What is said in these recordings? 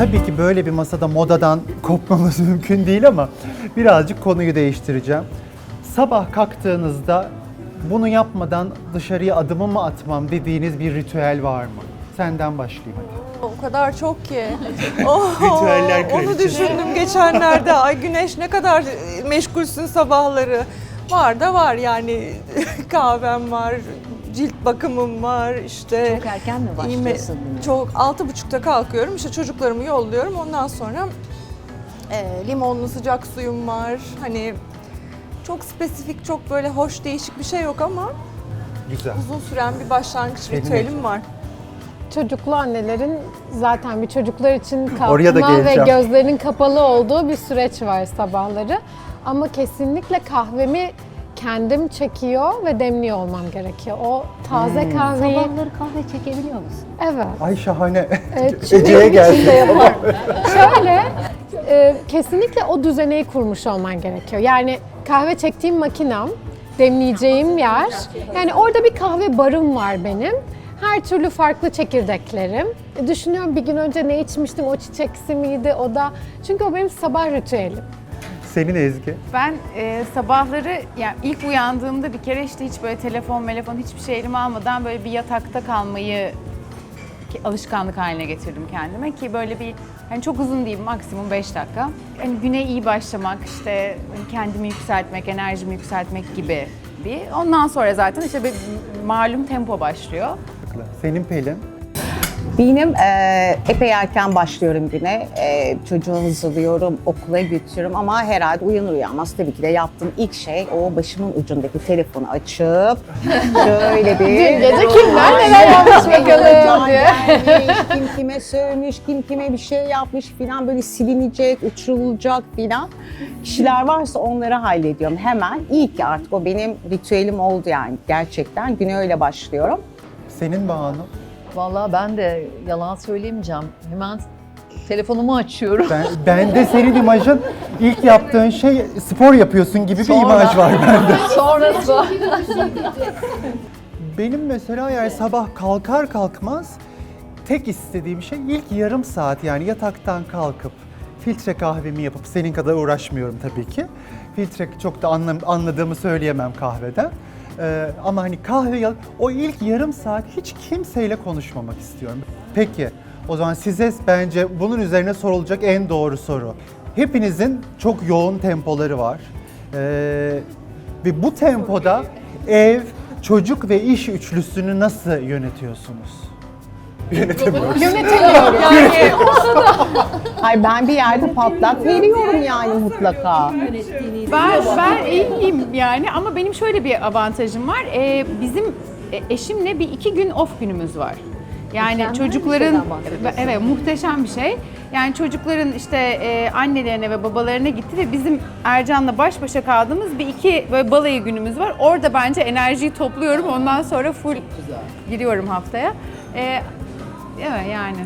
tabii ki böyle bir masada modadan kopmamız mümkün değil ama birazcık konuyu değiştireceğim. Sabah kalktığınızda bunu yapmadan dışarıya adımımı atmam dediğiniz bir ritüel var mı? Senden başlayayım hadi. O kadar çok ki. Oh, Ritüeller Onu kraliçesi. düşündüm geçenlerde. Ay güneş ne kadar meşgulsün sabahları. Var da var yani kahvem var, cilt bakımım var işte. Çok erken mi başlıyorsun güne? Çok altı buçukta kalkıyorum işte çocuklarımı yolluyorum ondan sonra e, limonlu sıcak suyum var. Hani çok spesifik çok böyle hoş değişik bir şey yok ama Güzel. uzun süren bir başlangıç Benim ritüelim var. Çocuklu annelerin zaten bir çocuklar için Oraya da kalkma ve geleceğim. gözlerin kapalı olduğu bir süreç var sabahları. Ama kesinlikle kahvemi kendim çekiyor ve demliyor olmam gerekiyor. O taze Hmm. kahveyi... Sabahları kahve çekebiliyor musun? Evet. Ay şahane. Evet, çünkü Ece'ye gelsin. yaparım. Şöyle, e, kesinlikle o düzeneyi kurmuş olman gerekiyor. Yani kahve çektiğim makinem, demleyeceğim yer. Yani orada bir kahve barım var benim. Her türlü farklı çekirdeklerim. E, düşünüyorum bir gün önce ne içmiştim, o çiçeksi miydi o da. Çünkü o benim sabah ritüelim. Senin Ezgi. Ben e, sabahları yani ilk uyandığımda bir kere işte hiç böyle telefon, telefon hiçbir şey elime almadan böyle bir yatakta kalmayı ki alışkanlık haline getirdim kendime ki böyle bir hani çok uzun değil maksimum 5 dakika. Hani güne iyi başlamak, işte hani kendimi yükseltmek, enerjimi yükseltmek gibi bir. Ondan sonra zaten işte bir malum tempo başlıyor. Senin Pelin. Benim e, epey erken başlıyorum güne. E, çocuğu hazırlıyorum, okula götürüyorum ama herhalde uyanır uyanmaz tabii ki de yaptığım ilk şey o başımın ucundaki telefonu açıp şöyle bir... Dün gece kimler neler yapmış bakalım diye. gelmiş, kim kime sövmüş, kim kime bir şey yapmış filan böyle silinecek, uçurulacak filan. Kişiler varsa onları hallediyorum hemen. İyi ki artık o benim ritüelim oldu yani gerçekten. Güne öyle başlıyorum. Senin Banu. Vallahi ben de yalan söyleyemeyeceğim. Hemen telefonumu açıyorum. Ben, bende senin imajın ilk yaptığın şey spor yapıyorsun gibi bir imaj var bende. Sonrası. Benim mesela yani sabah kalkar kalkmaz tek istediğim şey ilk yarım saat yani yataktan kalkıp filtre kahvemi yapıp senin kadar uğraşmıyorum tabii ki. Filtre çok da anlam, anladığımı söyleyemem kahveden. Ee, ama hani kahve o ilk yarım saat hiç kimseyle konuşmamak istiyorum. Peki o zaman size bence bunun üzerine sorulacak en doğru soru. Hepinizin çok yoğun tempoları var. Ee, ve bu tempoda ev, çocuk ve iş üçlüsünü nasıl yönetiyorsunuz? Yönetemiyoruz. Yani Ay ben bir yerde patlak veriyorum yani mutlaka. Ben, ben iyiyim yani ama benim şöyle bir avantajım var. Ee, bizim e, eşimle bir iki gün off günümüz var. Yani Mükemmel çocukların şeyden bahsediyorsun. evet muhteşem bir şey. Yani çocukların işte e, annelerine ve babalarına gitti ve bizim Ercan'la baş başa kaldığımız bir iki böyle balayı günümüz var. Orada bence enerjiyi topluyorum. Ondan sonra full giriyorum haftaya. Ee, evet yani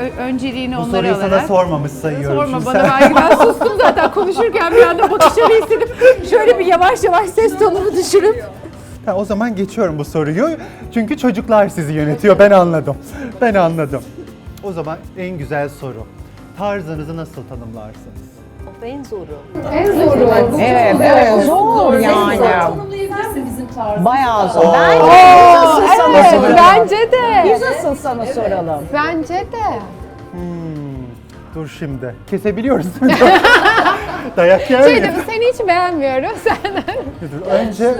Ö- önceliğini Bu onlara soruyu alarak. sana sormamış sayıyorum. Sorma bana sen- ben, ben sustum zaten konuşurken bir anda bakışları istedim. Şöyle bir yavaş yavaş ses tonumu düşürüp. Ha, o zaman geçiyorum bu soruyu. Çünkü çocuklar sizi yönetiyor. Ben anladım. Ben anladım. O zaman en güzel soru. Tarzınızı nasıl tanımlarsınız? En zoru. En zoru. Evet, evet zor yani. Bayağı zor. Ben Evet, bence de. Biz asıl sana soralım. Bence de. Hmm, dur şimdi. Kesebiliyoruz. Dayak yer Şey dedim, seni hiç beğenmiyorum. Sen Dur, Önce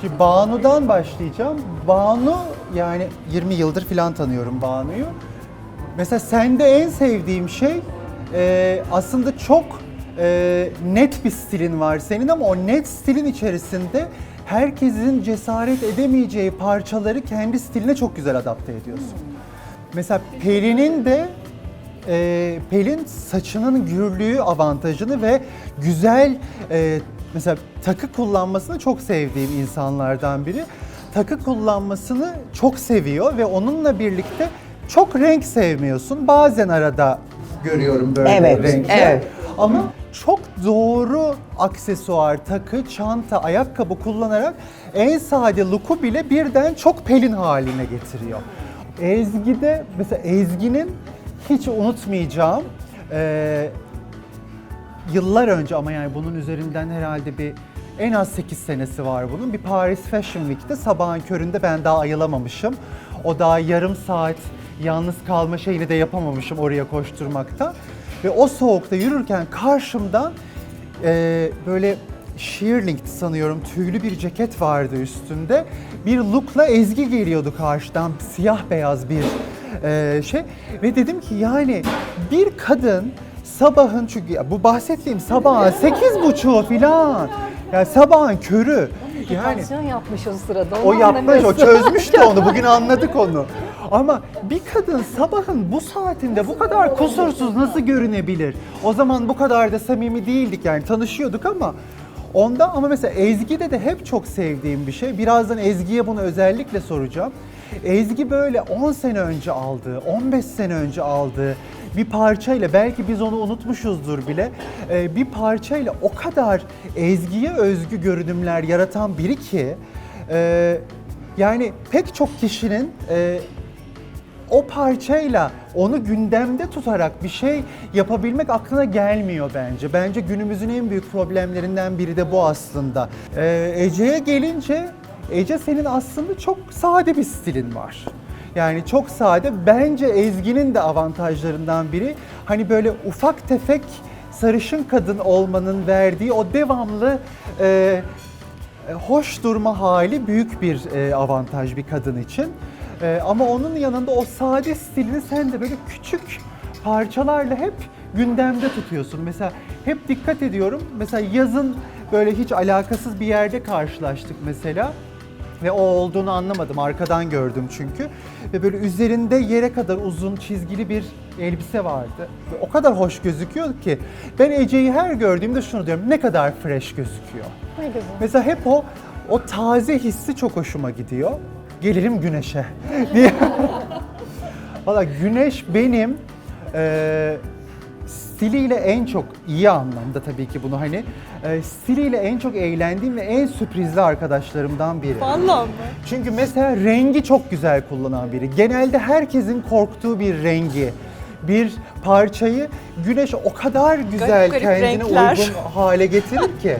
Şimdi Banu'dan başlayacağım. Banu yani 20 yıldır falan tanıyorum Banu'yu. Mesela sende en sevdiğim şey e, aslında çok e, net bir stilin var senin ama o net stilin içerisinde herkesin cesaret edemeyeceği parçaları kendi stiline çok güzel adapte ediyorsun. Mesela Pelin'in de e, Pelin saçının gürlüğü avantajını ve güzel e, mesela takı kullanmasını çok sevdiğim insanlardan biri. Takı kullanmasını çok seviyor ve onunla birlikte çok renk sevmiyorsun. Bazen arada görüyorum böyle Evet, renkler. evet. Ama çok doğru aksesuar, takı, çanta, ayakkabı kullanarak en sade look'u bile birden çok pelin haline getiriyor. Ezgi'de mesela Ezgi'nin hiç unutmayacağım e, yıllar önce ama yani bunun üzerinden herhalde bir en az 8 senesi var bunun. Bir Paris Fashion Week'te sabahın köründe ben daha ayılamamışım. O daha yarım saat yalnız kalma şeyini de yapamamışım oraya koşturmakta. Ve o soğukta yürürken karşımdan e, böyle shearling sanıyorum tüylü bir ceket vardı üstünde. Bir lookla Ezgi geliyordu karşıdan siyah beyaz bir e, şey. Ve dedim ki yani bir kadın sabahın çünkü bu bahsettiğim sabahın sekiz buçuğu filan. Yani sabahın körü. Yani Meditasyon yapmış o sırada. o onu yapmış, o anlamıyorsun. çözmüştü onu. Bugün anladık onu. Ama bir kadın sabahın bu saatinde bu kadar kusursuz nasıl görünebilir? O zaman bu kadar da samimi değildik yani tanışıyorduk ama onda ama mesela Ezgi'de de hep çok sevdiğim bir şey. Birazdan Ezgi'ye bunu özellikle soracağım. Ezgi böyle 10 sene önce aldığı, 15 sene önce aldığı bir parçayla belki biz onu unutmuşuzdur bile. e, bir parçayla o kadar Ezgi'ye özgü görünümler yaratan biri ki e, yani pek çok kişinin e, o parçayla onu gündemde tutarak bir şey yapabilmek aklına gelmiyor bence. Bence günümüzün en büyük problemlerinden biri de bu aslında. Ee, Ece'ye gelince Ece senin aslında çok sade bir stilin var. Yani çok sade. Bence Ezgi'nin de avantajlarından biri hani böyle ufak tefek sarışın kadın olmanın verdiği o devamlı e, e, hoş durma hali büyük bir e, avantaj bir kadın için. E, ama onun yanında o sade stilini sen de böyle küçük parçalarla hep gündemde tutuyorsun. Mesela hep dikkat ediyorum. Mesela yazın böyle hiç alakasız bir yerde karşılaştık mesela. Ve o olduğunu anlamadım. Arkadan gördüm çünkü. Ve böyle üzerinde yere kadar uzun çizgili bir elbise vardı. Ve o kadar hoş gözüküyor ki. Ben Ece'yi her gördüğümde şunu diyorum. Ne kadar fresh gözüküyor. Ne güzel. Mesela hep o o taze hissi çok hoşuma gidiyor. Gelelim güneşe. diye. Valla güneş benim e, stiliyle en çok iyi anlamda tabii ki bunu hani e, stiliyle en çok eğlendiğim ve en sürprizli arkadaşlarımdan biri. Vallahi mı? Çünkü mesela rengi çok güzel kullanan biri. Genelde herkesin korktuğu bir rengi, bir parçayı güneş o kadar güzel Garip kendine renkler. uygun hale getirir ki.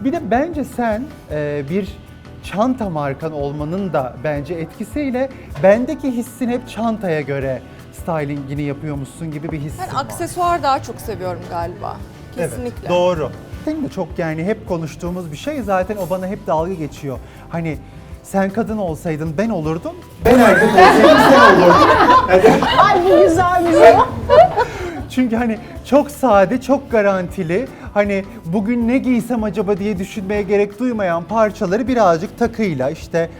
Bir de bence sen e, bir çanta markan olmanın da bence etkisiyle bendeki hissin hep çantaya göre stylingini yapıyormuşsun gibi bir hissin Ben var. aksesuar daha çok seviyorum galiba. Kesinlikle. Evet, doğru. Senin de çok yani hep konuştuğumuz bir şey zaten o bana hep dalga geçiyor. Hani sen kadın olsaydın ben olurdum. Ben erkek olsaydım sen olurdun. Ay bu güzel bir şey. Çünkü hani çok sade, çok garantili. Hani bugün ne giysem acaba diye düşünmeye gerek duymayan parçaları birazcık takıyla işte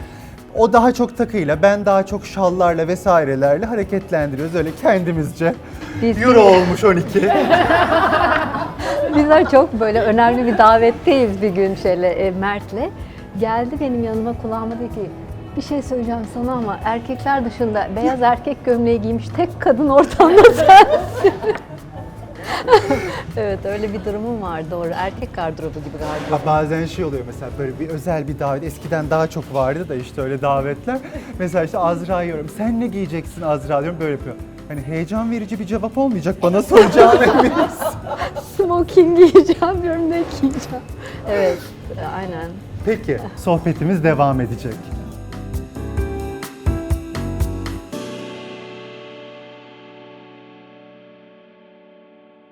o daha çok takıyla, ben daha çok şallarla vesairelerle hareketlendiriyoruz öyle kendimizce. Biz- Euro olmuş 12. Bizler çok böyle önemli bir davetteyiz bir gün şeyle e, Mert'le. Geldi benim yanıma kulağıma dedi ki bir şey söyleyeceğim sana ama erkekler dışında beyaz erkek gömleği giymiş tek kadın ortamda sensin. evet öyle bir durumum var doğru. Erkek gardırobu gibi galiba. Ha, Bazen şey oluyor mesela böyle bir özel bir davet eskiden daha çok vardı da işte öyle davetler. Mesela işte Azra yiyorum. Sen ne giyeceksin Azra diyorum böyle yapıyor. Hani heyecan verici bir cevap olmayacak bana soracağın eminiz. Smoking giyeceğim diyorum ne giyeceğim. Evet aynen. Peki sohbetimiz devam edecek.